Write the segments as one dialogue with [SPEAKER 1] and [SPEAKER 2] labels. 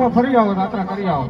[SPEAKER 1] હોવા ફરી આવો રાત્રા કરી આવો.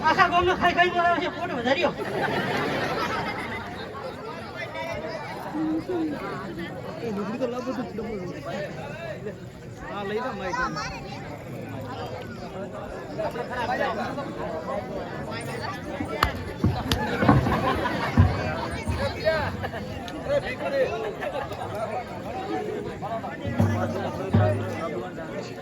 [SPEAKER 2] આખા ગામનો ખાઈ ખાઈ બોલાવે છે ફોટો વધાર્યો
[SPEAKER 3] ઓળખતા કે બેહો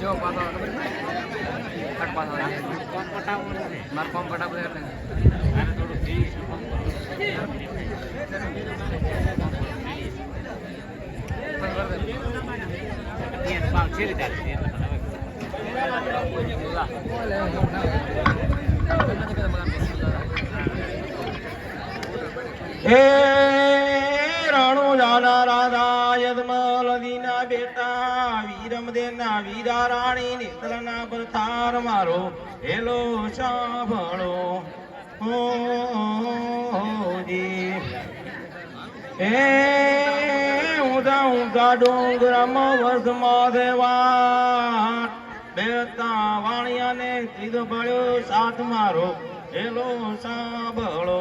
[SPEAKER 3] જો પાછો કટ પાછો મારે ફોર્મ ફટાફટ એટલે
[SPEAKER 1] મારે થોડું Hey! દેના વીરા રાણી નિતલના પ્રથાર મારો, હેલો સાંભળો. હો ઊંધા ઊંધા ડુંગરામાં વસમાં દેવા બેતા વાણિયાને સીધો પડ્યો સાથ મારો, હેલો સાંભળો.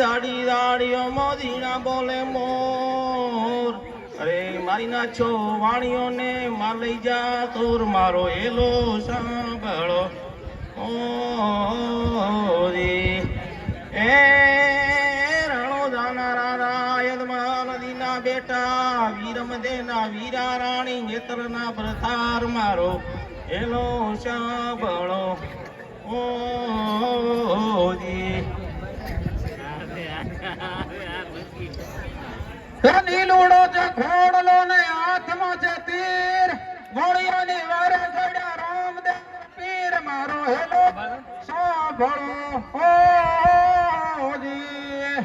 [SPEAKER 1] દાડી દાડીઓ મોદીના બોલે મોર. અરે મારી ના છો વાણીઓને માર લઈ જા તોર મારો એલો સાંભળો ઓજી એ બેટા, વીરમ દેના વીરા રાણી, નેત્રના પ્રથાર મારો એલો સાંભળો. ઓજી હે નીલુડો છે ખોડલો ને હાથમાં છે તીર ગોળીઓની વારે ચડ્યા રામદેવ પીર મારો હેલો સાંભળો ઓજી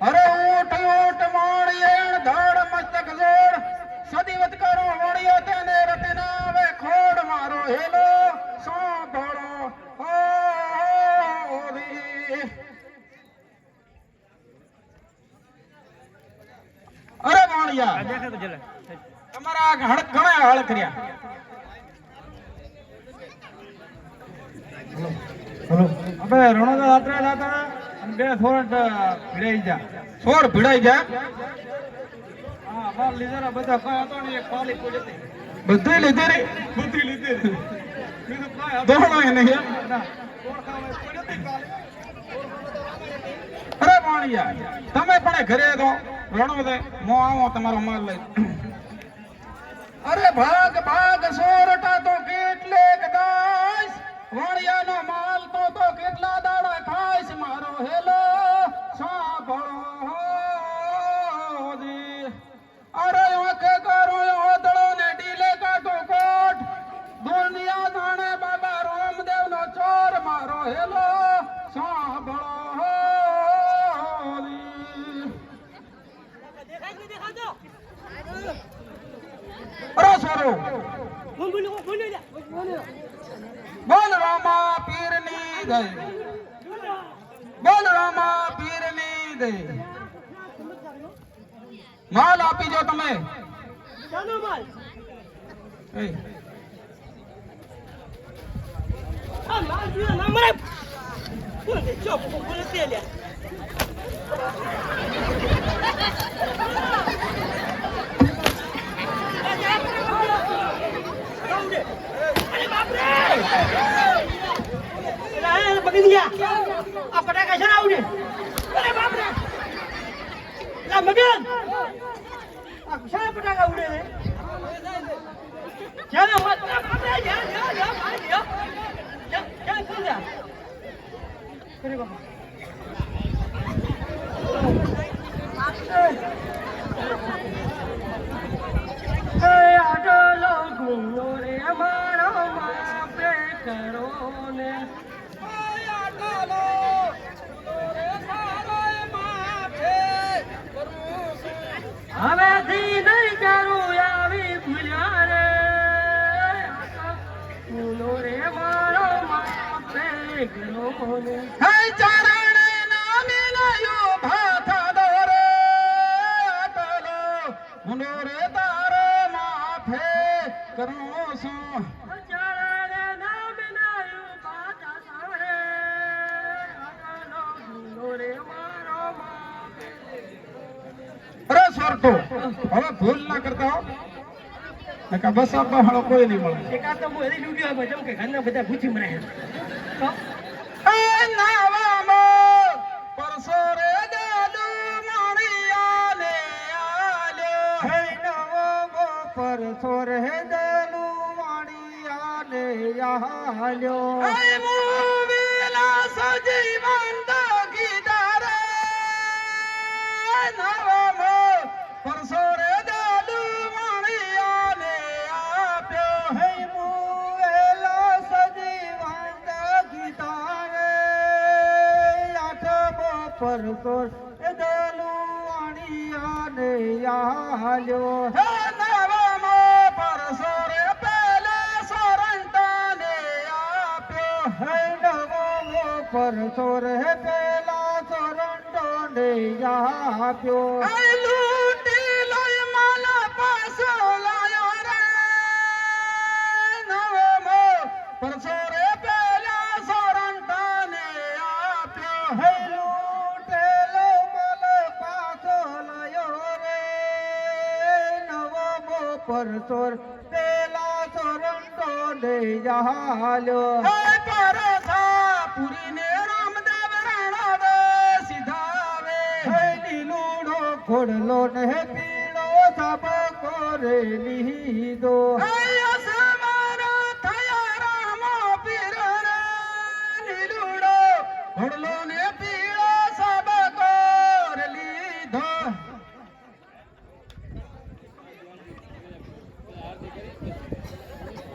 [SPEAKER 1] અરે ઊઠ ઊઠ મોળિયેણ ધડ મસ્તક જોડ સદીવત કરો મોળિયો તેને રતના આવે ખોડ મારો હેલો સાંભળો ઓજી અરે મોળિયા
[SPEAKER 3] દેખે તો જલે
[SPEAKER 1] આ હળ ઘણા હળ કર્યા
[SPEAKER 4] આપણે રણોદા યાત્રા જાતા અને બે થોરણ ભીડાઈ જા થોડ ભીડાઈ જા હા માલ લીધેલા બધા કઈ હતો ને એક પાલી કોઈ હતી. બધી લીધી બધી લીધી બીજું કઈ દોડો નહીં. ના ઓળખાણ કોઈ નથી પાલી. અરે પાણીયા તમે પણ ઘરે તો રણોદે હું આવો તમારો માલ લઈ. અરે ભાગ ભાગ સોરટા તો કેટલે દાસ વાણિયાનો માલ તો તો
[SPEAKER 2] બોલ
[SPEAKER 4] રામા પીરની જય બોલ રામા પીરની જય માલ આપી જો તમે
[SPEAKER 2] ચાલો માલ લે અરે બાપ રે ગયા આ ફટાકા છે આવડે અરે બાપ રે લા મગન. આ શાળા ફટાકા ઉડે રે ચાલો મત બાપ રે જા જા જા ભાઈ જા જા જા જા અરે બાપ. કરું
[SPEAKER 4] છું. સોરતો હવે ભૂલ ના કરતા હો. બસ આ બહાળો કોઈ નહીં મળે.
[SPEAKER 2] એકાદ તો હું એની ડ્યુટી હોય જેમ કે ઘરના બધા ભૂચી મરે. તો
[SPEAKER 4] એ નાવામાં પરસો રે દાદુ માણિયાને આલ્યો. હે નવો પરસો રે દાદુ હે મુવેલા સજીવન દગીદારે નવામાં પરસો પરસો એ દાદુ માણિયાને આલ્યો. હે નવમો પરસો રે પેલે સોરંતાને આપ્યો. હે નવમો પરસો રે પેલા સોરંતાને આપ્યો. પરસોર પેલા સોરંતો ને જહાલ્યો હે પરસા પુરીને રામદેવ રણાવે સીધાવે હે લીલુડો ખોડલો ને પીળો સાબકો કોરે લીધો હે